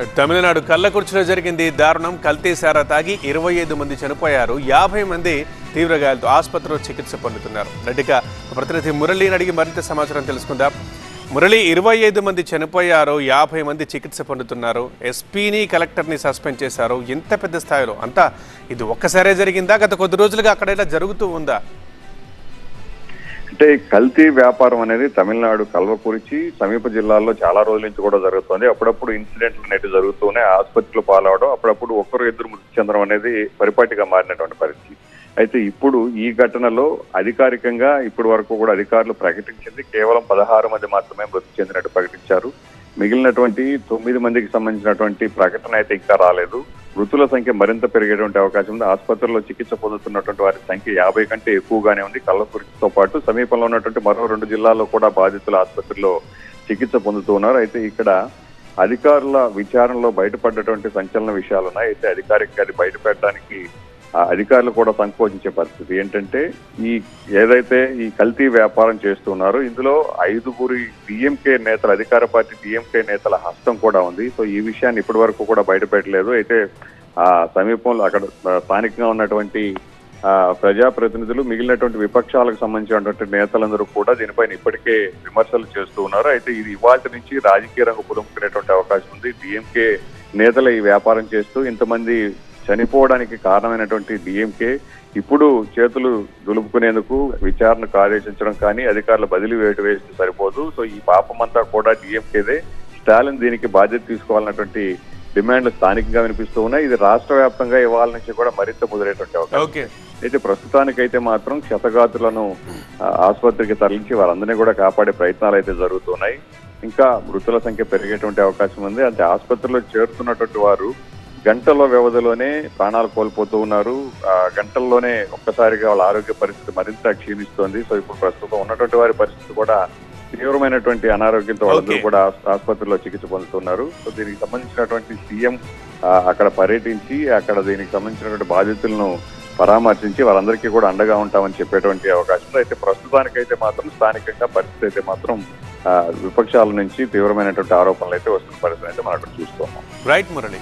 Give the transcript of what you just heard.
తమిళనాడు కల్లకుర్చిలో జరిగింది దారుణం. కల్తీసారా తాగి ఇరవై ఐదు మంది చనిపోయారు. యాభై మంది తీవ్ర గాయాలతో ఆసుపత్రిలో చికిత్స పొందుతున్నారు. రెడ్డిగా ప్రతినిధి మురళిని అడిగి మరింత సమాచారం తెలుసుకుందాం. మురళి ఇరవై ఐదు మంది చనిపోయారు. యాభై మంది చికిత్స పొందుతున్నారు. ఎస్పీని కలెక్టర్ని సస్పెండ్ చేశారు. ఇంత పెద్ద స్థాయిలో అంతా ఇది ఒక్కసారే జరిగిందా? గత కొద్ది రోజులుగా అక్కడ ఇలా జరుగుతూ ఉందా? అంటే కల్తీ వ్యాపారం అనేది తమిళనాడు కల్వకురిచి సమీప జిల్లాల్లో చాలా రోజుల నుంచి కూడా జరుగుతుంది. అప్పుడప్పుడు ఇన్సిడెంట్లు అనేవి జరుగుతూనే ఆసుపత్రిలో పాలవడం అప్పుడప్పుడు ఒకరు ఇద్దరు మృతి చెందడం అనేది పరిపాటిగా మారినటువంటి పరిస్థితి. అయితే ఇప్పుడు ఈ ఘటనలో అధికారికంగా ఇప్పటి వరకు కూడా అధికారులు ప్రకటించింది కేవలం పదహారు మంది మాత్రమే మృతి చెందినట్టు ప్రకటించారు. మిగిలినటువంటి తొమ్మిది మందికి సంబంధించినటువంటి ప్రకటన అయితే ఇంకా రాలేదు. మృతుల సంఖ్య మరింత పెరిగేటువంటి అవకాశం ఉంది. ఆసుపత్రిలో చికిత్స పొందుతున్నటువంటి వారి సంఖ్య యాభై కంటే ఎక్కువగానే ఉంది. కల్లకురితో పాటు సమీపంలో ఉన్నటువంటి మరో రెండు జిల్లాల్లో కూడా బాధితులు ఆసుపత్రిలో చికిత్స పొందుతూ ఉన్నారు. అయితే ఇక్కడ అధికారుల విచారణలో బయటపడ్డటువంటి సంచలన విషయాలు ఉన్నాయి అయితే అధికారికంగా అది బయటపెట్టడానికి అధికారులు కూడా సంకోచించే పరిస్థితి. ఏంటంటే ఈ ఏదైతే ఈ కల్తీ వ్యాపారం చేస్తున్నారో ఇందులో ఐదుగురి డిఎంకే నేతల అధికార పార్టీ డిఎంకే నేతల హస్తం కూడా ఉంది. సో ఈ విషయాన్ని ఇప్పటి వరకు కూడా బయటపెట్టలేదు. అయితే ఆ సమీపంలో అక్కడ స్థానికంగా ఉన్నటువంటి ప్రజాప్రతినిధులు మిగిలినటువంటి విపక్షాలకు సంబంధించినటువంటి నేతలందరూ కూడా దీనిపైన ఇప్పటికే విమర్శలు చేస్తూ ఉన్నారు. అయితే ఇది ఇవాళ నుంచి రాజకీయ రంగు పులుముకునేటువంటి అవకాశం ఉంది. డిఎంకే నేతలు ఈ వ్యాపారం చేస్తూ ఇంతమంది చనిపోవడానికి కారణమైనటువంటి డిఎంకే ఇప్పుడు చేతులు దులుపుకునేందుకు విచారణకు ఆదేశించడం కానీ అధికారుల బదిలీ వేటు వేస్తే సరిపోదు. సో ఈ పాపమంతా కూడా డిఎంకేదే. స్టాలిన్ దీనికి బాధ్యత తీసుకోవాలన్నటువంటి డిమాండ్లు స్థానికంగా వినిపిస్తూ ఉన్నాయి. ఇది రాష్ట్ర వ్యాప్తంగా ఇవాళ నుంచి కూడా మరింత ముదిరేటువంటి అవకాశం అయితే ప్రస్తుతానికైతే మాత్రం క్షతగాతులను ఆసుపత్రికి తరలించి వారందరినీ కూడా కాపాడే ప్రయత్నాలు అయితే జరుగుతున్నాయి. ఇంకా మృతుల సంఖ్య పెరిగేటువంటి అవకాశం ఉంది. అంటే ఆసుపత్రిలో చేరుతున్నటువంటి వారు గంటల వ్యవధిలోనే ప్రాణాలు కోల్పోతూ ఉన్నారు. ఆ గంటల్లోనే ఒక్కసారిగా వాళ్ళ ఆరోగ్య పరిస్థితి మరింత క్షీణిస్తోంది. సో ఇప్పుడు ప్రస్తుతం ఉన్నటువంటి వారి పరిస్థితి కూడా తీవ్రమైనటువంటి అనారోగ్యంతో వాళ్ళందరూ. కూడా ఆస్- ఆసుపత్రిలో చికిత్స పొందుతున్నారు. సో దీనికి సంబంధించినటువంటి సీఎం అక్కడ పర్యటించి అక్కడ దీనికి సంబంధించినటువంటి బాధితులను పరామర్శించి వారందరికీ కూడా అండగా ఉంటామని చెప్పేటువంటి అవకాశం. అయితే ప్రస్తుతానికైతే మాత్రం స్థానికంగా పరిస్థితి అయితే మాత్రం ఆ, విపక్షాల నుంచి తీవ్రమైనటువంటి ఆరోపణలు అయితే వస్తున్న పరిస్థితి అయితే మనం అక్కడ చూస్తున్నాం. రైట్ మురళి.